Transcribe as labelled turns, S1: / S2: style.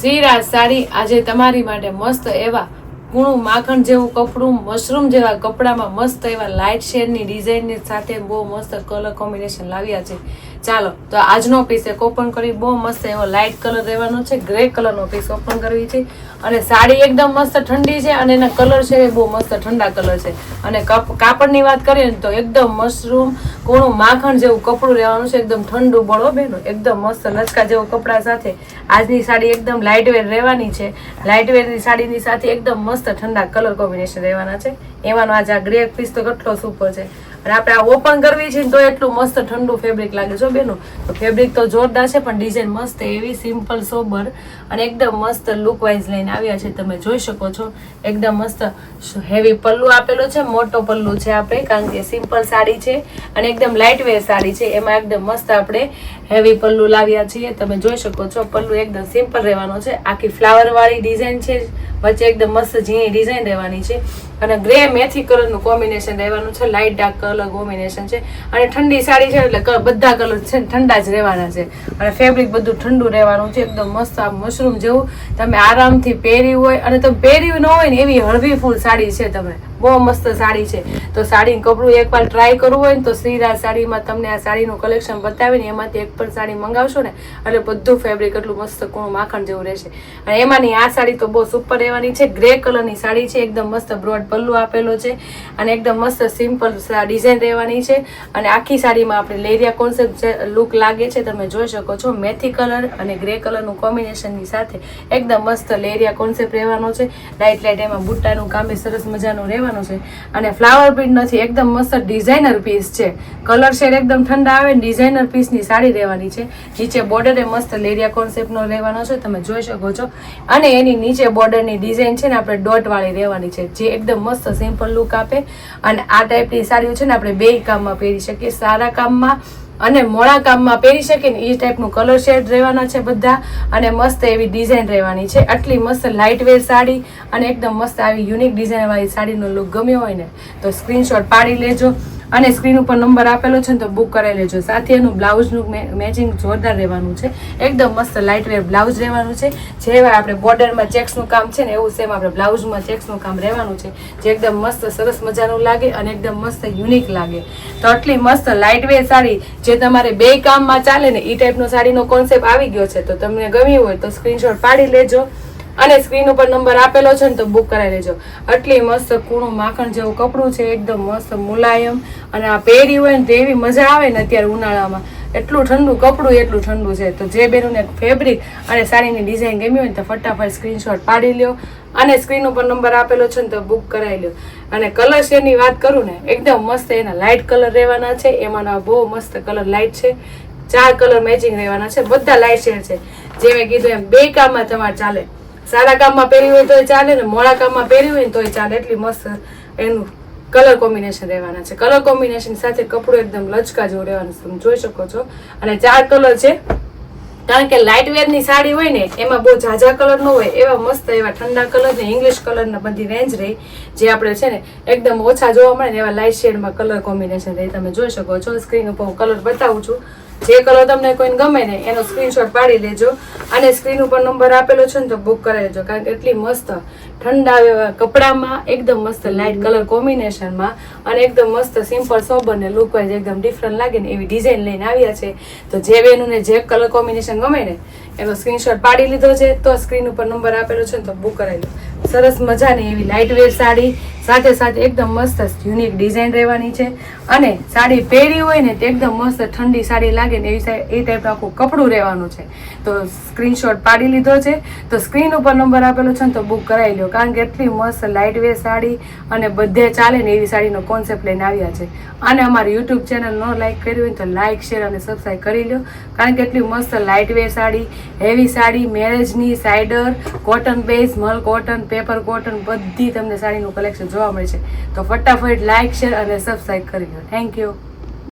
S1: શ્રીરાજ સાડી આજે તમારી માટે મસ્ત એવા કૂણું માખણ જેવું કપડું, મશરૂમ જેવા કપડામાં મસ્ત એવા લાઇટ શેડની ડિઝાઇનની સાથે બહુ મસ્ત કલર કોમ્બિનેશન લાવ્યા છે. ચાલો, તો આજનો પીસ એક ઓપન કરી, બહુ મસ્ત એવો લાઇટ કલર રહેવાનો છે ગ્રે કલરનો પીસ ઓપન કરવી છે. અને સાડી એકદમ મસ્ત ઠંડી છે અને એના કલર છે એ બહુ મસ્ત ઠંડા કલર છે. અને કપ- કાપડની વાત કરીએ ને તો એકદમ મશરૂમ કૂણું માખણ જેવું કપડું રહેવાનું છે, એકદમ ઠંડુ બળો બેનો, એકદમ મસ્ત લચકા જેવું કપડા સાથે. આજની સાડી એકદમ લાઇટ વેર રહેવાની છે. લાઇટ વેરની સાડીની સાથે એકદમ મસ્ત ઠંડા કલર કોમ્બિનેશન રહેવાના છે. એમાંનો આજે આ ગ્રે પીસ તો કેટલો સુપર છે. અને આપણે આ ઓપન કરવી છે તો એટલું મસ્ત ઠંડુ ફેબ્રિક લાગે છો બેનો. તો ફેબ્રિક તો જોરદાર છે, પણ ડિઝાઇન મસ્ત એવી સિમ્પલ સોબર અને એકદમ મસ્ત લુક વાઇઝ લઈને આવ્યા છે. તમે જોઈ શકો છો, એકદમ મસ્ત હેવી પલ્લુ આપેલું છે, મોટો પલ્લુ છે આપણે, કારણ કે સિમ્પલ સાડી છે અને એકદમ લાઇટ વેર સાડી છે. એમાં એકદમ મસ્ત આપણે હેવી પલ્લુ લાવ્યા છીએ. તમે જોઈ શકો છો, પલ્લુ એકદમ સિમ્પલ રહેવાનો છે. આખી ફ્લાવર વાળી ડિઝાઇન છે વચ્ચે એકદમ મસ્ત ઝીણી ડિઝાઇન રહેવાની છે. અને ગ્રે મેથી કલરનું કોમ્બિનેશન રહેવાનું છે. લાઇટ ડાર્ક કલર કોમ્બિનેશન છે. અને ઠંડી સાડી છે એટલે બધા કલર છે ઠંડા જ રહેવાના છે. અને ફેબ્રિક બધું ઠંડુ રહેવાનું છે. એકદમ મસ્ત આ મશરૂમ જેવું. તમે આરામથી પહેર્યું હોય અને તમે પહેર્યું ન હોય ને એવી હળવી ફૂલ સાડી છે તમે. બહુ મસ્ત સાડી છે. તો સાડીનું કપડું એકવાર ટ્રાય કરવું હોય ને તો શ્રીરાજ સાડીમાં તમને આ સાડીનું કલેક્શન બતાવીને એમાંથી એક પણ સાડી મંગાવશો ને, એટલે બધું ફેબ્રિક એટલું મસ્ત કૂણું માખણ જેવું રહેશે. અને એમાંની આ સાડી તો બહુ સુપર રહેવાની છે. ગ્રે કલરની સાડી છે. એકદમ મસ્ત બ્રોડ પલ્લુ આપેલો છે અને એકદમ મસ્ત સિમ્પલ ડિઝાઇન રહેવાની છે. અને આખી સાડીમાં આપણે લેરિયા કોન્સેપ્ટ લુક લાગે છે તમે જોઈ શકો છો. મેથી કલર અને ગ્રે કલરનું કોમ્બિનેશનની સાથે એકદમ મસ્ત લેરિયા કોન્સેપ્ટ રહેવાનો છે. લાઇટ લાઇટ એમાં બુટ્ટાનું કામ સરસ મજાનું રહેવાનું છે. અને ફ્લાવર પ્રિન્ટ નથી એકદમ મસ્ત ડિઝાઇનર પીસ છે. કલર શેડ એકદમ ઠંડા આવે ડિઝાઇનર પીસની સાડી રહેવાની છે. નીચે બોર્ડરે મસ્ત લેરિયા કોન્સેપ્ટનો રહેવાનો છે. તમે જોઈ શકો છો. અને એની નીચે બોર્ડરની ડિઝાઇન છે ને આપણે ડોટવાળી રહેવાની છે. જે એકદમ મસ્ત સિમ્પલ લુક આપે. અને આ ટાઈપની સાડીઓ છે ને આપણે બે કામમાં પહેરી શકીએ. સારા કામમાં અને મોડા કામમાં પહેરી શકે ને એ ટાઈપનું કલર શેડ રહેવાના છે બધા અને મસ્ત એવી ડિઝાઇન રહેવાની છે. આટલી મસ્ત લાઇટ વેર સાડી અને એકદમ મસ્ત આવી યુનિક ડિઝાઇનવાળી સાડીનો લુક ગમ્યો હોય ને, તો સ્ક્રીનશોટ પાડી લેજો. અને સ્ક્રીન ઉપર નંબર આપેલો છે ને તો બુક કરી લેજો. સાથે એનું બ્લાઉઝનું મેચિંગ જોરદાર રહેવાનું છે. એકદમ મસ્ત લાઇટ વેર બ્લાઉઝ રહેવાનું છે. જેવા આપણે બોર્ડરમાં ચેક્સનું કામ છે ને એવું સેમ આપણે બ્લાઉઝમાં ચેક્સનું કામ રહેવાનું છે. જે એકદમ મસ્ત સરસ મજાનું લાગે અને એકદમ મસ્ત યુનિક લાગે. તો આટલી મસ્ત લાઇટ વેર સાડી જે તમારે બે કામમાં ચાલે ને એ ટાઈપનો સાડીનો કોન્સેપ્ટ આવી ગયો છે. તો તમને ગમ્યું હોય તો સ્ક્રીનશોટ પાડી લેજો. અને સ્ક્રીન ઉપર નંબર આપેલો છે ને તો બુક કરાવી લેજો. આટલી મસ્ત કૂણું માખણ જેવું કપડું છે, એકદમ મસ્ત મુલાયમ અને આ પહેરી હોય ને તો એવી મજા આવે ને અત્યારે ઉનાળામાં. એટલું ઠંડુ કપડું, એટલું ઠંડુ છે. તો જે બેનુને ફેબ્રિક અને સાડીની ડિઝાઇન ગમી હોય તો ફટાફટ સ્ક્રીનશોટ પાડી લ્યો અને સ્ક્રીન ઉપર નંબર આપેલો છે ને તો બુક કરાવી લ્યો. અને કલર શેડની વાત કરું ને, એકદમ મસ્ત એના લાઇટ કલર રહેવાના છે. એમાંના બહુ મસ્ત કલર લાઇટ છે. ચાર કલર મેચિંગ રહેવાના છે. બધા લાઇટ શેડ છે. જે મેં કીધું એમ, બે કામમાં તમારે ચાલે. સારા કામમાં પહેરી હોય તોય ચાલે ને મોડા કામમાં પહેરી હોય ને તોય ચાલે. એટલી મસ્ત એનું કલર કોમ્બિનેશન રહેવાના છે. કલર કોમ્બિનેશન સાથે કપડું એકદમ લચકા જેવું રહેવાનું તમે જોઈ શકો છો. અને ચાર કલર છે. કારણ કે લાઇટ વેરની સાડી હોય ને એમાં બહુ ઝાઝા કલર ન હોય એવા મસ્ત એવા ઠંડા કલર ને ઇંગ્લિશ કલર ના બધી રેન્જ રહી જે આપણે છે ને એકદમ ઓછા જોવા મળે ને એવા લાઇટ શેડમાં કલર કોમ્બિનેશન રહી. તમે જોઈ શકો છો સ્ક્રીન ઉપર હું કલર બતાવું છું. જે કલર તમને કોઈને ગમે ને એનો સ્ક્રીનશોટ પાડી લેજો. અને સ્ક્રીન ઉપર નંબર આપેલો છે ને તો બુક કરી લેજો કારણ કે એટલી મસ્ત ઠંડા એવા કપડામાં એકદમ મસ્ત લાઇટ કલર કોમ્બિનેશનમાં અને એકદમ મસ્ત સિમ્પલ સોબર ને લુક વાઇઝ એકદમ ડિફરન્ટ લાગે ને એવી ડિઝાઇન લઈને આવ્યા છે. તો જે બેનું ને જે કલર કોમ્બિનેશન ગમે ને, એનો સ્ક્રીનશોટ પાડી લીધો છે, તો સ્ક્રીન ઉપર નંબર આપેલો છે ને તો બુક કરાવી લો સરસ મજાની એવી લાઇટ વેર સાડી સાથે સાથે એકદમ મસ્ત યુનિક ડિઝાઇન રહેવાની છે. અને સાડી પહેરી હોય ને તો એકદમ મસ્ત ઠંડી સાડી લાગે ને એવી એ ટાઈપનું આખું કપડું રહેવાનું છે. તો સ્ક્રીનશોટ પાડી લીધો છે. તો સ્ક્રીન ઉપર નંબર આપેલો છે ને તો બુક કરાવી લો કારણ કે એટલી મસ્ત લાઇટ વે સાડી અને બધે ચાલે ને એવી સાડીનો કોન્સેપ્ટ લઈને આવ્યા છે. અને અમારી યુટ્યુબ ચેનલ ન લાઇક કર્યું હોય તો લાઇક શેર અને સબસ્ક્રાઈબ કરી લો કારણ કે એટલી મસ્ત light wear sari heavy sari મેરેજની સાઇડર કોટન બેઝ મલ કોટન પેપર કોટન બધી તમને સાડીનું કલેક્શન જોવા મળે છે. તો ફટાફટ લાઈક શેર અને સબસ્ક્રાઈબ કરી દો. Thank you